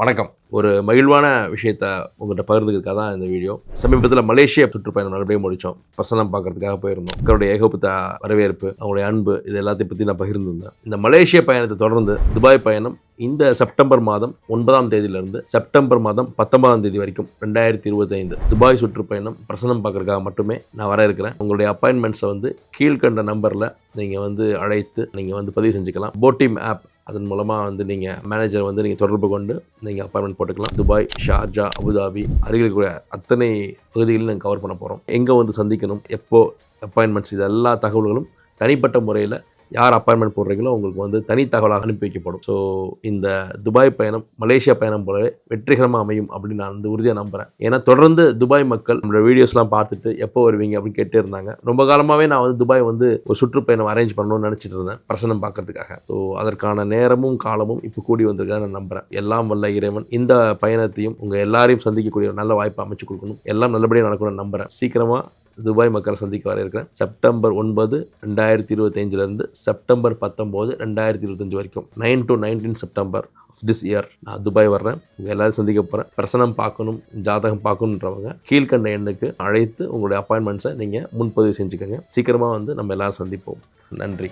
வணக்கம். ஒரு மகிழ்வான விஷயத்த உங்கள்கிட்ட பகிர்ந்துக்கிறதுக்காக தான் இந்த வீடியோ. சமீபத்தில் மலேசியா சுற்றுப்பயணம் நல்லபடியாக முடித்தோம். பிரசனம் பார்க்கறதுக்காக போயிருந்தோம். அவருடைய ஏகோபத்த வரவேற்பு அவங்களுடைய அன்பு இது எல்லாத்தையும் பற்றி நான் பகிர்ந்துருந்தேன். இந்த மலேசிய பயணத்தை தொடர்ந்து துபாய் பயணம் இந்த செப்டம்பர் மாதம் ஒன்பதாம் தேதியிலிருந்து செப்டம்பர் மாதம் பத்தொன்பதாம் தேதி வரைக்கும் ரெண்டாயிரத்தி இருபத்தைந்து துபாய் சுற்றுப்பயணம் பிரசனம் பார்க்கறதுக்காக மட்டுமே நான் வர இருக்கிறேன். உங்களுடைய அப்பாயின்மெண்ட்ஸை வந்து கீழ்கண்ட நம்பரில் நீங்கள் வந்து அழைத்து நீங்கள் வந்து பதிவு செஞ்சுக்கலாம். போட்டிம் ஆப் அதன் மூலமாக வந்து நீங்கள் மேனேஜர் வந்து நீங்கள் தொடர்பு கொண்டு நீங்கள் அப்பாயின்மெண்ட் போட்டுக்கலாம். துபாய் ஷார்ஜா அபுதாபி அருகில் இருக்கக்கூடிய அத்தனை பகுதிகளையும் நாங்கள் கவர் பண்ண போகிறோம் எங்கே வந்து சந்திக்கணும் எப்போது அப்பாயின்மெண்ட்ஸ் இது எல்லா தகவல்களும் தனிப்பட்ட முறையில் யார் அப்பாயின்மெண்ட் போடுறீங்களோ உங்களுக்கு வந்து தனி தகவலாக அனுப்பி வைக்கப்படும். ஸோ இந்த துபாய் பயணம் மலேசியா பயணம் போலவே வெற்றிகரமாக அமையும் அப்படின்னு நான் வந்து உறுதியாக நம்புகிறேன் ஏன்னா தொடர்ந்து துபாய் மக்கள் நம்மளோட வீடியோஸ்லாம் பார்த்துட்டு எப்போ வருவீங்க அப்படின்னு கேட்டே இருந்தாங்க. ரொம்ப காலமாகவே நான் வந்து துபாய் வந்து ஒரு சுற்றுப்பயணம் அரேஞ்ச் பண்ணணும்னு நினச்சிட்டு இருந்தேன் பிரசனம் பார்க்கறதுக்காக. ஸோ அதற்கான நேரமும் காலமும் இப்போ கூடி வந்திருக்காங்க நான் நம்புகிறேன் எல்லாம் வல்ல இறைவன். இந்த பயணத்தையும் உங்கள் எல்லாரையும் சந்திக்கக்கூடிய ஒரு நல்ல வாய்ப்பை அமைச்சு கொடுக்கணும். எல்லாம் நல்லபடியாக நடக்கணும்னு நம்புகிறேன் சீக்கிரமாக துபாய் மக்களை சந்திக்க வர இருக்கிறேன். செப்டம்பர் ஒன்பது ரெண்டாயிரத்தி இருபத்தஞ்சிலேருந்து செப்டம்பர் பத்தொம்போது ரெண்டாயிரத்தி இருபத்தஞ்சி வரைக்கும். Nine to nineteen September of this year நான் துபாய் வர்றேன். உங்கள் எல்லாரும் சந்திக்க போகிறேன் பிரசனம் பார்க்கணும் ஜாதகம் பார்க்கணுன்றவங்க கீழ்கண்ட எண்ணுக்கு அழைத்து உங்களுடைய அப்பாயின்மெண்ட்ஸை நீங்கள் முன்பதிவு செஞ்சுக்கோங்க. சீக்கிரமாக வந்து நம்ம எல்லாரும் சந்திப்போம். நன்றி.